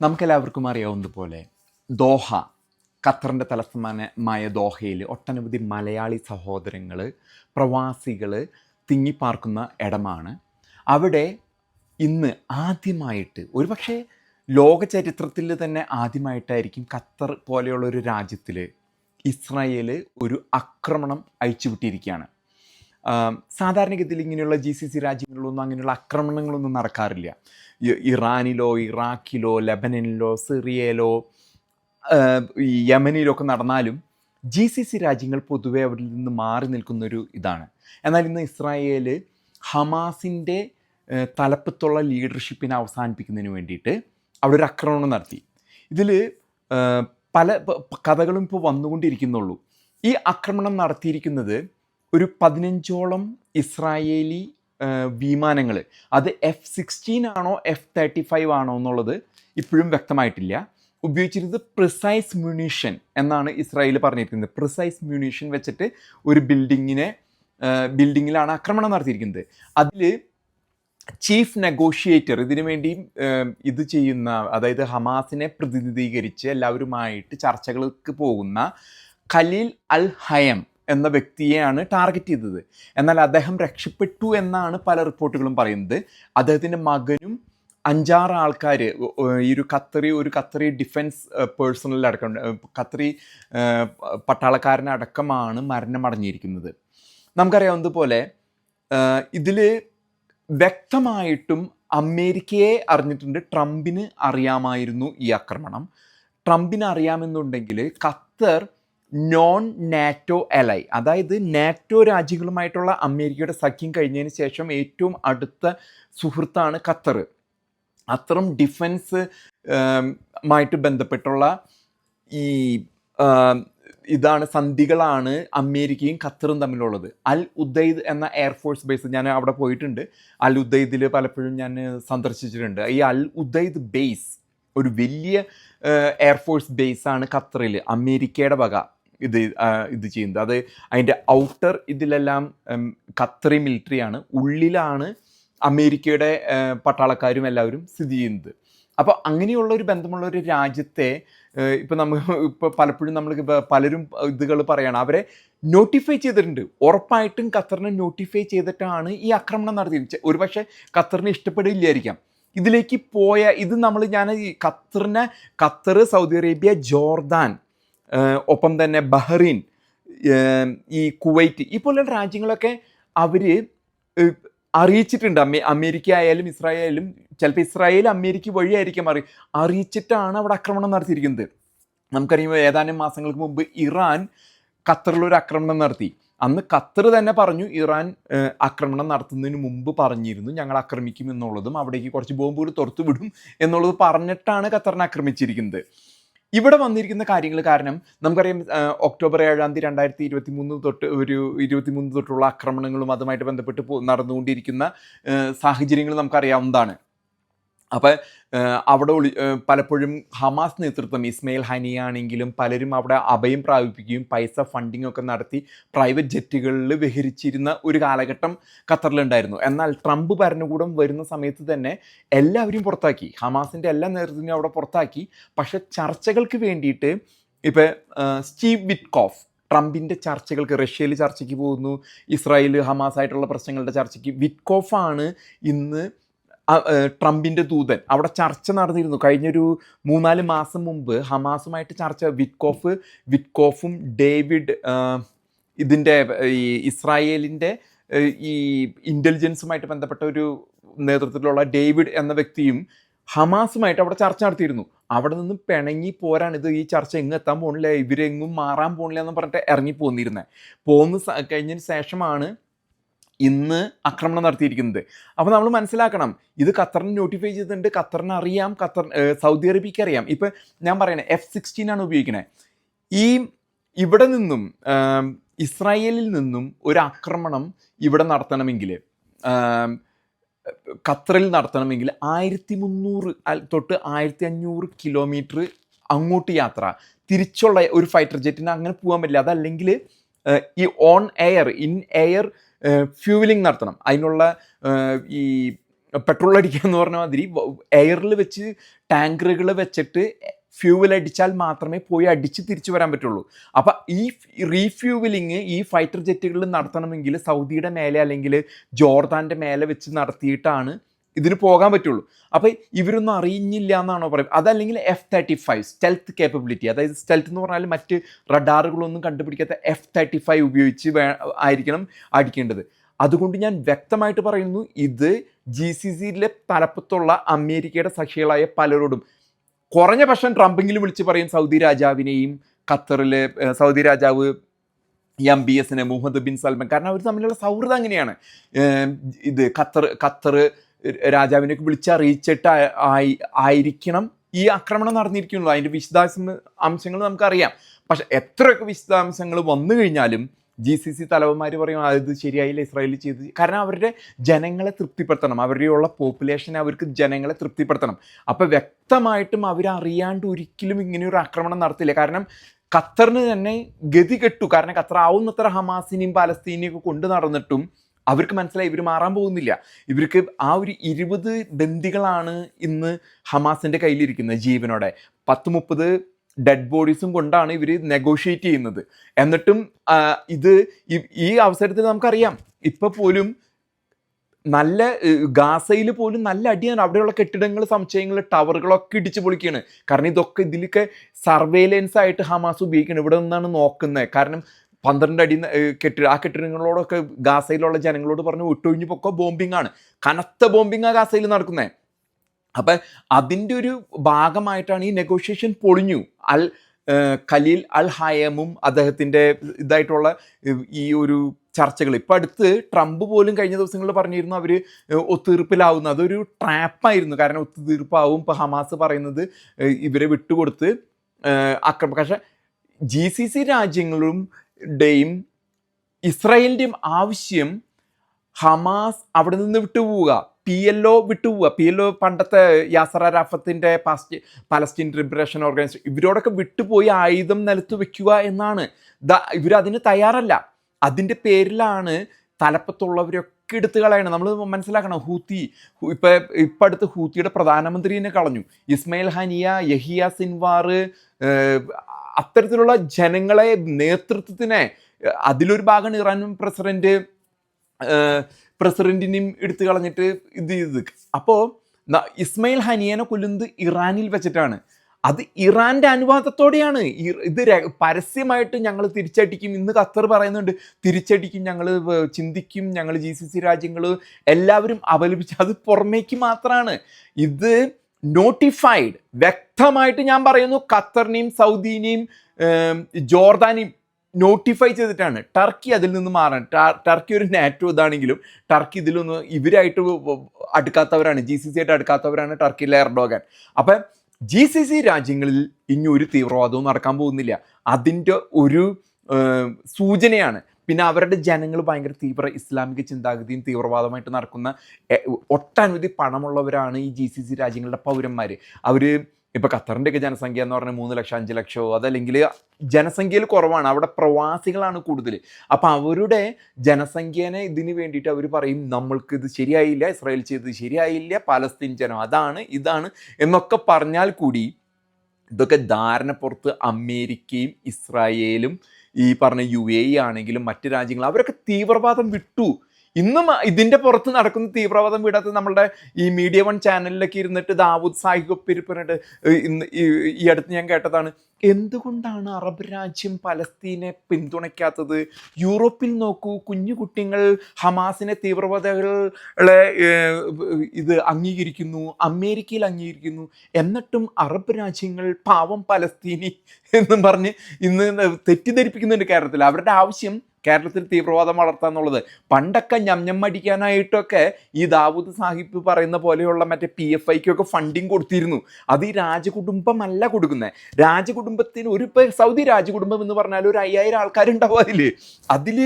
നമുക്കെല്ലാവർക്കും അറിയാവുന്നതുപോലെ ദോഹ ഖത്തറിന്റെ തലസ്ഥാനമായ ദോഹയിൽ ഒട്ടനവധി മലയാളി സഹോദരങ്ങൾ പ്രവാസികൾ തിങ്ങിപ്പാർക്കുന്ന ഇടമാണ്. അവിടെ ഇന്ന് ആദ്യമായിട്ട് ഒരുപക്ഷെ ലോക ചരിത്രത്തിൽ തന്നെ ആദ്യമായിട്ടായിരിക്കും ഖത്തർ പോലെയുള്ള ഒരു രാജ്യത്തിൽ ഇസ്രായേൽ ഒരു ആക്രമണം അയച്ചുവിട്ടിരിക്കുകയാണ് ആം, സാധാരണഗതിയിൽ ഇങ്ങനെയുള്ള ജി സി സി രാജ്യങ്ങളിലൊന്നും അങ്ങനെയുള്ള ആക്രമണങ്ങളൊന്നും നടക്കാറില്ല. ഇറാനിലോ ഇറാഖിലോ ലെബനനിലോ സിറിയയിലോ യമനിലോ ഒക്കെ നടന്നാലും ജി സി സി രാജ്യങ്ങൾ പൊതുവെ അവരിൽ നിന്ന് മാറി നിൽക്കുന്നൊരു ഇതാണ്. എന്നാൽ ഇന്ന് ഇസ്രായേൽ ഹമാസിന്റെ തലപ്പത്തുള്ള ലീഡർഷിപ്പിനെ അവസാനിപ്പിക്കുന്നതിന് വേണ്ടിയിട്ട് അവിടെ ഒരു ആക്രമണം നടത്തി. ഇതിൽ പല കഥകളും ഇപ്പോൾ വന്നുകൊണ്ടിരിക്കുന്നുള്ളൂ. ഈ ആക്രമണം നടത്തിയിരിക്കുന്നത് ഒരു പതിനഞ്ചോളം ഇസ്രായേലി വിമാനങ്ങൾ. അത് എഫ് സിക്സ്റ്റീൻ ആണോ എഫ് തേർട്ടി ഫൈവ് ആണോ എന്നുള്ളത് ഇപ്പോഴും വ്യക്തമായിട്ടില്ല. ഉപയോഗിച്ചിരുന്നത് പ്രിസൈസ് മ്യൂണീഷൻ എന്നാണ് ഇസ്രായേൽ പറഞ്ഞിരിക്കുന്നത്. പ്രിസൈസ് മ്യൂണീഷൻ വെച്ചിട്ട് ഒരു ബിൽഡിങ്ങിനെ ബിൽഡിങ്ങിലാണ് ആക്രമണം നടത്തിയിരിക്കുന്നത്. അതിൽ ചീഫ് നെഗോഷിയേറ്റർ ഇതിനു വേണ്ടി ഇത് ചെയ്യുന്ന അതായത് ഹമാസിനെ പ്രതിനിധീകരിച്ച് എല്ലാവരുമായിട്ട് ചർച്ചകൾക്ക് പോകുന്ന ഖലീൽ അൽ ഹയം എന്ന വ്യക്തിയെയാണ് ടാർഗറ്റ് ചെയ്തത്. എന്നാൽ അദ്ദേഹം രക്ഷപ്പെട്ടു എന്നാണ് പല റിപ്പോർട്ടുകളും പറയുന്നത്. അദ്ദേഹത്തിന്റെ മകനും അഞ്ചാറ് ആൾക്കാർ ഈ ഒരു ഖത്തറി ഒരു ഖത്തറി ഡിഫൻസ് പേഴ്സണൽ അടക്കം കത്തറി പട്ടാളക്കാരനടക്കമാണ് മരണമടഞ്ഞിരിക്കുന്നത് നമുക്കറിയാവുന്നതുപോലെ ഇതിൽ വ്യക്തമായിട്ടും അമേരിക്കയെ അറിഞ്ഞിട്ടുണ്ട്. ട്രംപിന് അറിയാമായിരുന്നു ഈ ആക്രമണം. ട്രംപിന് അറിയാമെന്നുണ്ടെങ്കിൽ ഖത്തർ നോൺ നാറ്റോ അലൈ അതായത് നാറ്റോ രാജ്യങ്ങളുമായിട്ടുള്ള അമേരിക്കയുടെ സഖ്യം കഴിഞ്ഞതിന് ശേഷം ഏറ്റവും അടുത്ത സുഹൃത്താണ് ഖത്തർ. അത്രയും ഡിഫൻസ് മായിട്ട് ബന്ധപ്പെട്ടുള്ള ഈ ഇതാണ് സന്ധികളാണ് അമേരിക്കയും ഖത്തറും തമ്മിലുള്ളത്. അൽ ഉദൈദ് എന്ന എയർഫോഴ്സ് ബേസ് ഞാൻ അവിടെ പോയിട്ടുണ്ട്. അൽ ഉദൈദിൽ പലപ്പോഴും ഞാൻ സന്ദർശിച്ചിട്ടുണ്ട്. ഈ അൽ ഉദൈദ് ബേസ് ഒരു വലിയ എയർഫോഴ്സ് ബേസാണ് ഖത്തറിൽ അമേരിക്കയുടെ വക. ഇത് ഇത് ചെയ്യുന്നത്. അത് അതിന്റെ ഔട്ടർ ഇതിലെല്ലാം ഖത്തറി മിലിറ്ററിയാണ്. ഉള്ളിലാണ് അമേരിക്കയുടെ പട്ടാളക്കാരും എല്ലാവരും സ്ഥിതി ചെയ്യുന്നത്. അപ്പോൾ അങ്ങനെയുള്ള ഒരു ബന്ധമുള്ള ഒരു രാജ്യത്തെ ഇപ്പം നമ്മൾ ഇപ്പോൾ പലപ്പോഴും നമ്മൾ പലരും ഇതുകൾ പറയണം. അവരെ നോട്ടിഫൈ ചെയ്തിട്ടുണ്ട്. ഉറപ്പായിട്ടും ഖത്തറിനെ നോട്ടിഫൈ ചെയ്തിട്ടാണ് ഈ ആക്രമണം നടത്തിയത്. ഒരുപക്ഷെ ഖത്തറിനെ ഇഷ്ടപ്പെടില്ലായിരിക്കാം. ഇതിലേക്ക് പോയ ഇത് നമ്മൾ ഞാൻ ഖത്തറിനെ ഖത്തർ സൗദി അറേബ്യ ജോർദാൻ ഒപ്പം തന്നെ ബഹ്റിൻ ഈ കുവൈറ്റ് ഈ പോലുള്ള രാജ്യങ്ങളൊക്കെ അവർ അറിയിച്ചിട്ടുണ്ട്. അമേ അമേരിക്ക ആയാലും ഇസ്രായേൽ ആയാലും ചിലപ്പോൾ ഇസ്രായേൽ അമേരിക്ക വഴിയായിരിക്കും അറി അറിയിച്ചിട്ടാണ് അവിടെ ആക്രമണം നടത്തിയിരിക്കുന്നത്. നമുക്കറിയുമ്പോൾ ഏതാനും മാസങ്ങൾക്ക് മുമ്പ് ഇറാൻ ഖത്തറിൽ ഒരു ആക്രമണം നടത്തി. അന്ന് ഖത്തർ തന്നെ പറഞ്ഞു ഇറാൻ ആക്രമണം നടത്തുന്നതിന് മുമ്പ് പറഞ്ഞിരുന്നു ഞങ്ങൾ ആക്രമിക്കും എന്നുള്ളതും അവിടേക്ക് കുറച്ച് ബോംബുകൾ തുറത്തു വിടും എന്നുള്ളത് പറഞ്ഞിട്ടാണ് ഖത്തറിനെ ആക്രമിച്ചിരിക്കുന്നത്. ഇവിടെ വന്നിരിക്കുന്ന കാര്യങ്ങൾ കാരണം നമുക്കറിയാം ഒക്ടോബർ ഏഴാം തീയതി രണ്ടായിരത്തി ഇരുപത്തി മൂന്ന് തൊട്ട് ഒരു ഇരുപത്തി മൂന്ന് തൊട്ടുള്ള ആക്രമണങ്ങളും അതുമായിട്ട് ബന്ധപ്പെട്ട് നടന്നുകൊണ്ടിരിക്കുന്ന സാഹചര്യങ്ങൾ നമുക്കറിയാവുന്നതാണ്. അപ്പോൾ അവിടെ ഒളി പലപ്പോഴും ഹമാസ് നേതൃത്വം ഇസ്മയിൽ ഹനിയാണെങ്കിലും പലരും അവിടെ അഭയം പ്രാപിപ്പിക്കുകയും പൈസ ഫണ്ടിങ് ഒക്കെ നടത്തി പ്രൈവറ്റ് ജെറ്റുകളിൽ വിഹരിച്ചിരുന്ന ഒരു കാലഘട്ടം ഖത്തറിലുണ്ടായിരുന്നു. എന്നാൽ ട്രംപ് ഭരണകൂടം വരുന്ന സമയത്ത് തന്നെ എല്ലാവരും പുറത്താക്കി. ഹമാസിന്റെ എല്ലാ നേതൃത്വത്തിനും അവിടെ പുറത്താക്കി. പക്ഷെ ചർച്ചകൾക്ക് വേണ്ടിയിട്ട് ഇപ്പോൾ സ്റ്റീവ് വിറ്റ്കോഫ് ട്രംപിന്റെ ചർച്ചകൾക്ക് റഷ്യയിൽ ചർച്ചയ്ക്ക് പോകുന്നു ഇസ്രായേൽ ഹമാസ് ആയിട്ടുള്ള പ്രശ്നങ്ങളുടെ ചർച്ചയ്ക്ക് വിറ്റ്കോഫാണ് ഇന്ന് ട്രംപിന്റെ ദൂതൻ. അവിടെ ചർച്ച നടന്നിരുന്നു. കഴിഞ്ഞൊരു മൂന്നാൽ മാസം മുമ്പ് ഹമാസുമായിട്ട് ചർച്ച വിറ്റ്കോഫ് വിറ്റ്കോഫും ഡേവിഡ് ഇതിന്റെ ഈ ഇസ്രായേലിന്റെ ഈ ഇന്റലിജൻസുമായിട്ട് ബന്ധപ്പെട്ട ഒരു നേതൃത്വത്തിലുള്ള ഡേവിഡ് എന്ന വ്യക്തിയും ഹമാസുമായിട്ട് അവിടെ ചർച്ച നടത്തിയിരുന്നു. അവിടെ നിന്ന് പിണങ്ങി പോരാണ് ഇത് ഈ ചർച്ച എങ്ങും എത്താൻ പോണില്ല ഇവരെങ്ങും മാറാൻ പോണില്ല എന്ന് പറഞ്ഞിട്ട് ഇറങ്ങി പോന്നിരുന്നത് പോന്ന് കഴിഞ്ഞതിന് ശേഷമാണ് ഇന്ന് ആക്രമണം നടത്തിയിരിക്കുന്നത്. അപ്പോൾ നമ്മൾ മനസ്സിലാക്കണം ഇത് ഖത്തറിന് നോട്ടിഫൈ ചെയ്തിട്ടുണ്ട് ഖത്തറിന് അറിയാം ഖത്തർ സൗദി അറേബ്യക്ക് അറിയാം. ഇപ്പം ഞാൻ പറയണേ എഫ് സിക്സ്റ്റീൻ ആണ് ഉപയോഗിക്കണേ. ഈ ഇവിടെ നിന്നും ഇസ്രായേലിൽ നിന്നും ഒരു ആക്രമണം ഇവിടെ നടത്തണമെങ്കിൽ ഖത്തറിൽ നടത്തണമെങ്കിൽ ആയിരത്തി മുന്നൂറ് തൊട്ട് ആയിരത്തി അഞ്ഞൂറ് കിലോമീറ്റർ അങ്ങോട്ട് യാത്ര. തിരിച്ചുള്ള ഒരു ഫൈറ്റർ ജെറ്റിന് അങ്ങനെ പോകാൻ പറ്റില്ല. അതല്ലെങ്കിൽ ഈ on air in air fuelling നടത്തണം. അതിനുള്ള ഈ പെട്രോൾ അടിക്കുക എന്ന് പറഞ്ഞ മാതിരി എയറിൽ വെച്ച് ടാങ്കറുകൾ വെച്ചിട്ട് ഫ്യൂവൽ അടിച്ചാൽ മാത്രമേ പോയി അടിച്ച് തിരിച്ചു വരാൻ പറ്റുള്ളൂ. അപ്പം ഈ റീഫ്യൂവലിങ് ഈ ഫൈറ്റർ ജെറ്റുകളിൽ നടത്തണമെങ്കിൽ സൗദിയുടെ മേലെ അല്ലെങ്കിൽ ജോർദാന്റെ മേലെ വെച്ച് നടത്തിയിട്ടാണ് ഇതിന് പോകാൻ പറ്റുള്ളൂ. അപ്പോൾ ഇവരൊന്നും അറിഞ്ഞില്ല എന്നാണോ പറയുന്നത് അതല്ലെങ്കിൽ F thirty five stealth capability അതായത് സ്റ്റെൽത്ത് എന്ന് പറഞ്ഞാൽ മറ്റ് റഡാറുകളൊന്നും കണ്ടുപിടിക്കാത്ത എഫ് തേർട്ടി ഫൈവ് ഉപയോഗിച്ച് വേ ആയിരിക്കണം അടിക്കേണ്ടത്. അതുകൊണ്ട് ഞാൻ വ്യക്തമായിട്ട് പറയുന്നു ഇത് ജി സി സിയിലെ തലപ്പത്തുള്ള അമേരിക്കയുടെ സഖികളായ പലരോടും. കുറഞ്ഞ പക്ഷം ട്രംപെങ്കിലും വിളിച്ച് പറയും സൗദി രാജാവിനെയും ഖത്തറിലെ സൗദി രാജാവ് എം ബി എസിനെ മുഹമ്മദ് ബിൻ സൽമാൻ കാരണം അവർ തമ്മിലുള്ള സൗഹൃദം അങ്ങനെയാണ്. ഇത് ഖത്തർ ഖത്തർ രാജാവിനെയൊക്കെ വിളിച്ചറിയിച്ചിട്ട് ആയി ആയിരിക്കണം ഈ ആക്രമണം നടന്നിരിക്കുന്നുള്ളൂ അതിന്റെ വിശദാംശ അംശങ്ങൾ നമുക്കറിയാം. പക്ഷെ എത്രയൊക്കെ വിശദാംശങ്ങൾ വന്നു കഴിഞ്ഞാലും ജി സി സി തലവന്മാർ പറയും അത് ശരിയായില്ല ഇസ്രായേൽ ചെയ്ത് കാരണം അവരുടെ ജനങ്ങളെ തൃപ്തിപ്പെടുത്തണം. അവരുടെയുള്ള പോപ്പുലേഷനെ അവർക്ക് ജനങ്ങളെ തൃപ്തിപ്പെടുത്തണം. അപ്പോൾ വ്യക്തമായിട്ടും അവരറിയാണ്ട് ഒരിക്കലും ഇങ്ങനെയൊരു ആക്രമണം നടത്തില്ല. കാരണം ഖത്തറിന് തന്നെ ഗതി കെട്ടു. കാരണം ഖത്തർ ആവുന്നത്ര ഹമാസിനെയും പാലസ്തീനെയും ഒക്കെ കൊണ്ടു നടന്നിട്ടും അവർക്ക് മനസ്സിലായി ഇവർ മാറാൻ പോകുന്നില്ല. ഇവർക്ക് ആ ഒരു ഇരുപത് ബന്ദികളാണ് ഇന്ന് ഹമാസിന്റെ കയ്യിലിരിക്കുന്നത് ജീവനോടെ. പത്ത് മുപ്പത് ഡെഡ് ബോഡീസും കൊണ്ടാണ് ഇവർ നെഗോഷിയേറ്റ് ചെയ്യുന്നത്. എന്നിട്ടും ഇത് ഈ- അവസരത്തിൽ നമുക്കറിയാം. ഇപ്പോൾ പോലും നല്ല ഗാസയിൽ പോലും നല്ല അടിയാണ് അവിടെയുള്ള കെട്ടിടങ്ങൾ സംശയങ്ങൾ ടവറുകളൊക്കെ ഇടിച്ചു പൊളിക്കുകയാണ് കാരണം ഇതൊക്കെ ഇതിലൊക്കെ സർവേലൻസ് ആയിട്ട് ഹമാസ് ഉപയോഗിക്കണം. ഇവിടെ നിന്നാണ് നോക്കുന്നത്. കാരണം പന്ത്രണ്ട് അടി കെട്ടിട ആ കെട്ടിടങ്ങളോടൊക്കെ ഗാസയിലുള്ള ജനങ്ങളോട് പറഞ്ഞു ഒട്ടൊഴിഞ്ഞു പൊക്കോ ബോംബിംഗ് ആണ് കനത്ത ബോംബിംഗ് ആ ഗാസയിൽ നടക്കുന്നത് അപ്പം അതിന്റെ ഒരു ഭാഗമായിട്ടാണ് ഈ നെഗോഷിയേഷൻ പൊളിഞ്ഞു. അൽ ഖലീൽ അൽ ഹയമും അദ്ദേഹത്തിന്റെ ഇതായിട്ടുള്ള ഈ ഒരു ചർച്ചകൾ. ഇപ്പം അടുത്ത് ട്രംപ് പോലും കഴിഞ്ഞ ദിവസങ്ങളിൽ പറഞ്ഞിരുന്നു അവർ ഒത്തുതീർപ്പിലാവുന്ന. അതൊരു ട്രാപ്പായിരുന്നു. കാരണം ഒത്തുതീർപ്പാവും. ഇപ്പോൾ ഹമാസ് പറയുന്നത് ഇവരെ വിട്ടുകൊടുത്ത് അക്രമ പക്ഷെ ജി സി സി രാജ്യങ്ങളുടെയും ഇസ്രായേലിന്റെയും ആവശ്യം ഹമാസ് അവിടെ നിന്ന് വിട്ടുപോവുക. പി എൽ ഒ വിട്ടുപോവുക. പി എൽ ഒ പണ്ടത്തെ യാസർ അറാഫത്തിന്റെ പാസ്റ്റ് പലസ്റ്റീൻ ലിബറേഷൻ ഓർഗനൈസേഷൻ ഇവരോടൊക്കെ വിട്ടുപോയി ആയുധം നിലത്ത് വെക്കുക എന്നാണ്. ഇവരതിന് തയ്യാറല്ല. അതിന്റെ പേരിലാണ് തലപ്പത്തുള്ളവരൊക്കെ എടുത്ത് കളയണം നമ്മൾ മനസ്സിലാക്കണം ഹൂത്തി ഇപ്പം ഇപ്പൊ അടുത്ത് ഹൂത്തിയുടെ പ്രധാനമന്ത്രിനെ കളഞ്ഞു. ഇസ്മയിൽ ഹനിയ യഹിയ സിൻവാർ അത്തരത്തിലുള്ള ജനങ്ങളെ നേതൃത്വത്തിനെ അതിലൊരു ഭാഗമാണ് ഇറാൻ പ്രസിഡന്റ് പ്രസിഡന്റിനെയും എടുത്തു കളഞ്ഞിട്ട് ഇത് ചെയ്ത് അപ്പോൾ ഇസ്മയിൽ ഹനിയനെ കൊല്ലുന്നത് ഇറാനിൽ വെച്ചിട്ടാണ്. അത് ഇറാന്റെ അനുവാദത്തോടെയാണ്. ഇത് പരസ്യമായിട്ട് ഞങ്ങൾ തിരിച്ചടിക്കും. ഇന്ന് ഖത്തർ പറയുന്നുണ്ട് തിരിച്ചടിക്കും ഞങ്ങൾ ചിന്തിക്കും ഞങ്ങൾ ജി സി സി രാജ്യങ്ങൾ എല്ലാവരും അപലപിച്ച് അത് പുറമേക്ക് മാത്രമാണ് ഇത് നോട്ടിഫൈഡ് വ്യക്തമായിട്ട് ഞാൻ പറയുന്നു ഖത്തറിനെയും സൗദിനെയും ജോർദാനെയും നോട്ടിഫൈ ചെയ്തിട്ടാണ്. ടർക്കി അതിൽ നിന്ന് മാറാൻ ട- ടർക്കി ഒരു നാറ്റോ ഇതാണെങ്കിലും ടർക്കി ഇതിലൊന്ന് ഇവരായിട്ട് അടുക്കാത്തവരാണ് ജി സി സി ആയിട്ട് അടുക്കാത്തവരാണ് ടർക്കിയിലെ എർഡോഗൻ. അപ്പം ജി സി സി രാജ്യങ്ങളിൽ ഇനി ഒരു തീവ്രവാദവും നടക്കാൻ പോകുന്നില്ല. അതിന്റെ ഒരു സൂചനയാണ്. പിന്നെ അവരുടെ ജനങ്ങൾ ഭയങ്കര തീവ്ര ഇസ്ലാമിക ചിന്താഗതിയും തീവ്രവാദമായിട്ട് നടക്കുന്ന ഒട്ടനവധി പണമുള്ളവരാണ് ഈ ജി സി സി രാജ്യങ്ങളുടെ പൗരന്മാർ അവർ ഇപ്പോൾ ഖത്തറിന്റെയൊക്കെ ജനസംഖ്യ എന്ന് പറഞ്ഞാൽ മൂന്ന് ലക്ഷം അഞ്ച് ലക്ഷമോ അതല്ലെങ്കിൽ ജനസംഖ്യയിൽ കുറവാണ്. അവിടെ പ്രവാസികളാണ് കൂടുതൽ അപ്പോൾ അവരുടെ ജനസംഖ്യനെ ഇതിന് വേണ്ടിയിട്ട് അവർ പറയും നമ്മൾക്ക് ഇത് ശരിയായില്ല ഇസ്രായേൽ ചെയ്തത് ശരിയായില്ല പലസ്തീൻ ജനം അതാണ് ഇതാണ് എന്നൊക്കെ പറഞ്ഞാൽ കൂടി ഇതൊക്കെ ധാരണ പുറത്ത് അമേരിക്കയും ഇസ്രായേലും ഈ പറഞ്ഞ യു എ ആണെങ്കിലും മറ്റ് രാജ്യങ്ങൾ അവരൊക്കെ തീവ്രവാദം വിട്ടു. ഇന്നും ഇതിന്റെ പുറത്ത് നടക്കുന്ന തീവ്രവാദം വിടാത്ത നമ്മളുടെ ഈ മീഡിയ വൺ ചാനലിലൊക്കെ ഇരുന്നിട്ട് ദാവൂദ് സാഹിബ് പെരുപ്പനിട്ട് ഇന്ന് ഈ അടുത്ത് ഞാൻ കേട്ടതാണ്. എന്തുകൊണ്ടാണ് അറബ് രാജ്യം പലസ്തീനെ പിന്തുണയ്ക്കാത്തത്? യൂറോപ്പിൽ നോക്കൂ കുഞ്ഞു കുട്ടികൾ ഹമാസിനെ തീവ്രവാദികളെ ഇത് അംഗീകരിക്കുന്നു അമേരിക്കയിൽ അംഗീകരിക്കുന്നു. എന്നിട്ടും അറബ് രാജ്യങ്ങൾ പാവം പലസ്തീനി എന്നും പറഞ്ഞ് ഇന്ന് തെറ്റിദ്ധരിപ്പിക്കുന്നുണ്ട് കേരളത്തിൽ. അവരുടെ ആവശ്യം കേരളത്തിൽ തീവ്രവാദം വളർത്താന്നുള്ളത് പണ്ടൊക്കെ ഞം അടിക്കാനായിട്ടൊക്കെ ഈ ദാവൂദ് സാഹിബ് പറയുന്ന പോലെയുള്ള മറ്റേ പി എഫ് ഐക്കൊക്കെ ഫണ്ടിങ് കൊടുത്തിരുന്നു. അത് ഈ രാജകുടുംബമല്ല കൊടുക്കുന്നത് രാജകുടുംബത്തിന് ഒരു സൗദി രാജകുടുംബം എന്ന് പറഞ്ഞാൽ ഒരു അയ്യായിരം ആൾക്കാരുണ്ടാവും അതിൽ അതിൽ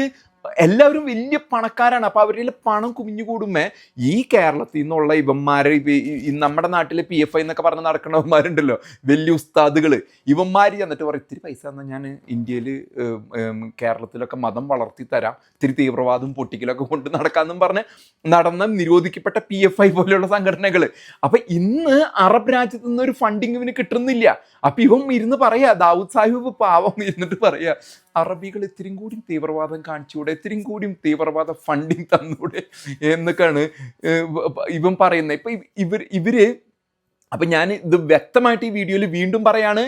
എല്ലാവരും വലിയ പണക്കാരാണ്. അപ്പോൾ അവരിൽ പണം കുമിഞ്ഞുകൂടുമ്പോൾ ഈ കേരളത്തിൽ നിന്നുള്ള ഇവന്മാരെ നമ്മുടെ നാട്ടിലെ പി എഫ് ഐ എന്നൊക്കെ പറഞ്ഞ് നടക്കണവന്മാരുണ്ടല്ലോ വലിയ ഉസ്താദുകൾ ഇവന്മാർ എന്നിട്ട് പറയും ഇത്തിരി പൈസ എന്നാൽ ഞാൻ ഇന്ത്യയിൽ കേരളത്തിലൊക്കെ മതം വളർത്തി തരാം. ഇത്തിരി തീവ്രവാദം പൊട്ടിക്കലൊക്കെ കൊണ്ട് നടക്കാമെന്നും പറഞ്ഞ് നടന്ന നിരോധിക്കപ്പെട്ട പി എഫ് ഐ പോലെയുള്ള സംഘടനകൾ അപ്പം ഇന്ന് അറബ് രാജ്യത്തു നിന്ന് ഒരു ഫണ്ടിങ് ഇവന് കിട്ടുന്നില്ല. അപ്പം ഇവം ഇരുന്ന് പറയാ ദാവൂദ് സാഹിബ് പാവം ഇരുന്നിട്ട് പറയാ. അറബികൾ ഇത്തിരിയും കൂടി തീവ്രവാദം കാണിച്ചുകൂടെ? ഇത്തിരിയും കൂടി തീവ്രവാദ ഫണ്ടിങ് തന്നൂടെ? എന്നൊക്കെയാണ് ഇവൻ പറയുന്നത് ഇപ്പം ഇവ- ഇവർ ഇവർ അപ്പം ഞാൻ ഇത് വ്യക്തമായിട്ട് ഈ വീഡിയോയിൽ വീണ്ടും പറയാണ്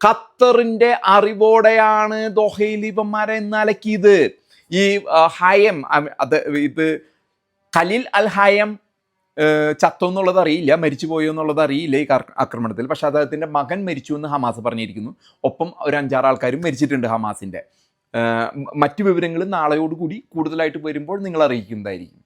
ഖത്തറിന്റെ അറിവോടെയാണ് ദോഹയിൽ ഇവന്മാരെ ഇന്നലക്കിയത് ഈ ഹയം അത് ഇത് ഖലീൽ അൽ ഹയം ചത്തോ എന്നുള്ളത് അറിയില്ല മരിച്ചു പോയോ എന്നുള്ളത് അറിയില്ല ഈ ആക്രമണത്തിൽ. പക്ഷെ അദ്ദേഹത്തിന്റെ മകൻ മരിച്ചു എന്ന് ഹമാസ് പറഞ്ഞിരിക്കുന്നു. ഒപ്പം ഒരു അഞ്ചാറ് ആൾക്കാരും മരിച്ചിട്ടുണ്ട് ഹമാസിന്റെ. മറ്റു വിവരങ്ങൾ നാളെയോടുകൂടി കൂടുതലായിട്ട് വരുമ്പോൾ നിങ്ങൾ അറിയിക്കുന്നതായിരിക്കും